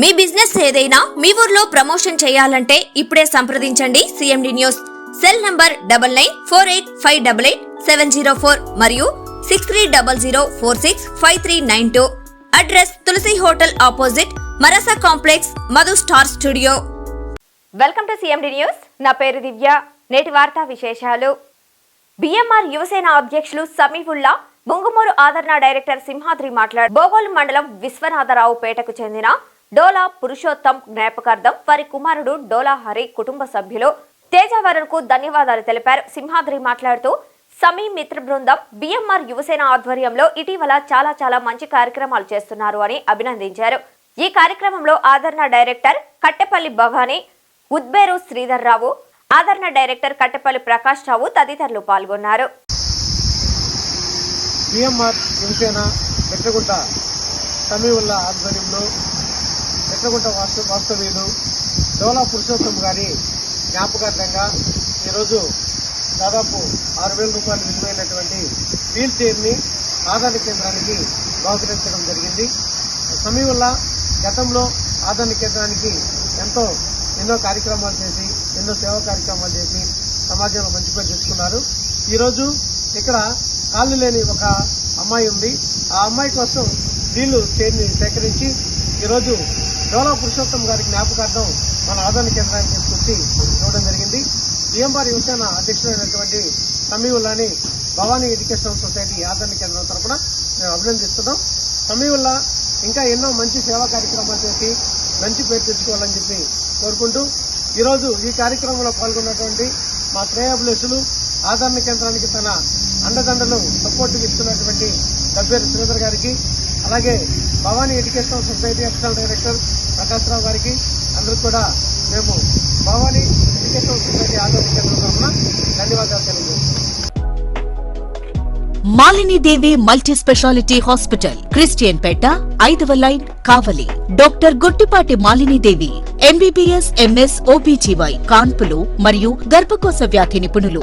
మీ business ఏదైనా మీ ఊర్లో promotion చేయాలంటే ఇప్పుడే సంప్రదించండి CMD news cell number double nine four eight five double eight seven zero four మరియు six three double zero four six five three nine two. Address Tulasi hotel opposite Marasa complex Madhu star studio. Welcome to CMD news నా పేరు దివ్య. నేటి వార్తా విశేషాలు. BMR Yuvasena అధ్యక్షులు సమీవుల్లా బొంగుమూరు ఆదరణ director Simhadri మాట్లాడు బోగోలు మండలం విశ్వనాథరావు పేటకు చెందిన డోలా పురుషోత్తం జ్ఞాపకార్థం వారి కుమారుడు డోలా హరి కుటుంబ సభ్యులు తేజావరణకు ధన్యవాదాలు తెలిపారు. సింహాద్రి మాట్లాడుతూ సమీ మిత్ర బృందం బిఎంఆర్ యువసేన ఆధ్వర్యంలో ఇటీవల చాలా చాలా మంచి కార్యక్రమాలు చేస్తున్నారు అని అభినందించారు. ఈ కార్యక్రమంలో ఆదరణ డైరెక్టర్ కట్టెపల్లి భవానీ ఉద్బేరు శ్రీధర్ రావు ఆదరణ డైరెక్టర్ కట్టెపల్లి ప్రకాష్ రావు తదితరులు పాల్గొన్నారు. యువసేన ఆధ్వర్యంలో ఎట్లగుంట వాస్తు వాస్తవ్యులు? డోలా పురుషోత్తం గారి జ్ఞాపకార్థంగా ఈరోజు దాదాపు ఆరు వేల రూపాయలు విలువైనటువంటి వీల్ చైర్ని ఆదరణ కేంద్రానికి బహుకరించడం జరిగింది. సమీవుల్లా గతంలో ఆదరణ కేంద్రానికి ఎంతో ఎన్నో కార్యక్రమాలు చేసి ఎన్నో సేవా కార్యక్రమాలు చేసి సమాజంలో మంచి పేరు తెచ్చుకున్నారు. ఈరోజు ఇక్కడ కాళ్ళు లేని ఒక అమ్మాయి ఉంది. ఆ అమ్మాయి కోసం వీళ్ళు చైర్ని సేకరించి ఈరోజు డోలా పురుషోత్తం గారి జ్ఞాపకార్థం మన ఆదరణ కేంద్రానికి తీసుకొచ్చి ఇవ్వడం జరిగింది. ఈఎంఆర్ యువసేన అధ్యక్షుడైనటువంటి సమీవుల్లాని భవానీ ఎడ్యుకేషనల్ సొసైటీ ఆదరణ కేంద్రం తరఫున మేము అభినందిస్తున్నాం. సమీవుల్లా ఇంకా ఎన్నో మంచి సేవా కార్యక్రమాలు చేసి మంచి పేరు తెచ్చుకోవాలని చెప్పి కోరుకుంటూ ఈరోజు ఈ కార్యక్రమంలో పాల్గొన్నటువంటి మా శ్రేయాభిలేషులు ఆదరణ కేంద్రానికి తన అండదండలు సపోర్ట్ ఇస్తున్నటువంటి డబ్బేరు శ్రీధర్ గారికి అలాగే Bhavani educational society excel director Prakash Rao గారికి అందరూ కూడా మేము భవానీ ఎడ్యుకేషనల్ సొసైటీ ఆధ్వర్యంలో కేంద్రం తరఫున ధన్యవాదాలు తెలియజేస్తున్నాం. Malini Devi multi speciality hospital Christian Peta ఐదవ line Kavali. Doctor Guttipati Malini Devi MBBS MS OBGY కాన్పులు మరియు గర్భకోశ వ్యాధి నిపుణులు.